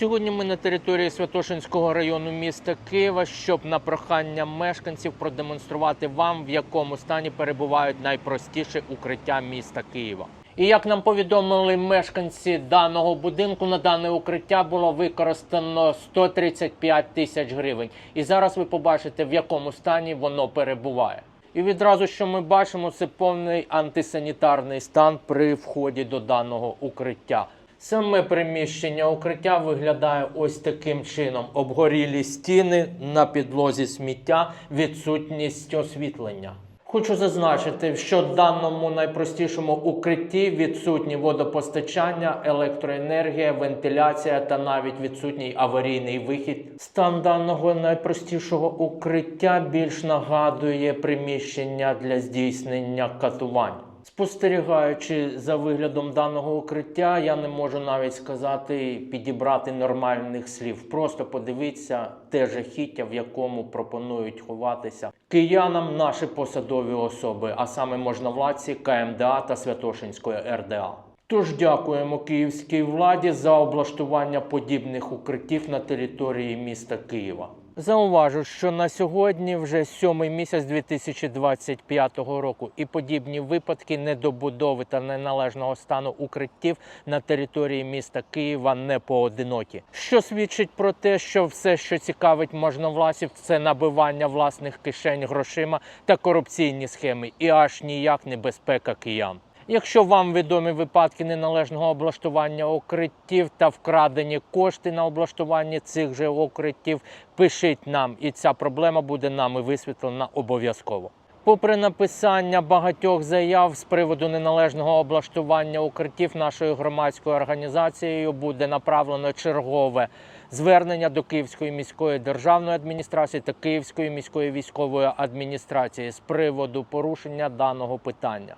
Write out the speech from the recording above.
Сьогодні ми на території Святошинського району міста Києва, щоб на прохання мешканців продемонструвати вам, в якому стані перебувають найпростіші укриття міста Києва. І як нам повідомили мешканці даного будинку, на дане укриття було використано 135 тисяч гривень. І зараз ви побачите, в якому стані воно перебуває. І відразу, що ми бачимо, це повний антисанітарний стан при вході до даного укриття. Саме приміщення укриття виглядає ось таким чином: обгорілі стіни на підлозі сміття, відсутність освітлення. Хочу зазначити, що в даному найпростішому укритті відсутні водопостачання, електроенергія, вентиляція та навіть відсутній аварійний вихід. Стан даного найпростішого укриття більш нагадує приміщення для здійснення катувань. Спостерігаючи за виглядом даного укриття, я не можу навіть сказати підібрати нормальних слів. Просто подивіться те жахіття, в якому пропонують ховатися киянам наші посадові особи, а саме можновладці КМДА та Святошинської РДА. Тож дякуємо київській владі за облаштування подібних укриттів на території міста Києва. Зауважу, що на сьогодні вже сьомий місяць 2025 року, і подібні випадки недобудови та неналежного стану укриттів на території міста Києва не поодинокі. Що свідчить про те, що все, що цікавить можновладців, це набивання власних кишень грошима та корупційні схеми, і аж ніяк не безпека киян. Якщо вам відомі випадки неналежного облаштування укриттів та вкрадені кошти на облаштування цих же укриттів, пишіть нам, і ця проблема буде нами висвітлена обов'язково. Попри написання багатьох заяв з приводу неналежного облаштування укриттів нашою громадською організацією буде направлено чергове звернення до Київської міської державної адміністрації та Київської міської військової адміністрації з приводу порушення даного питання.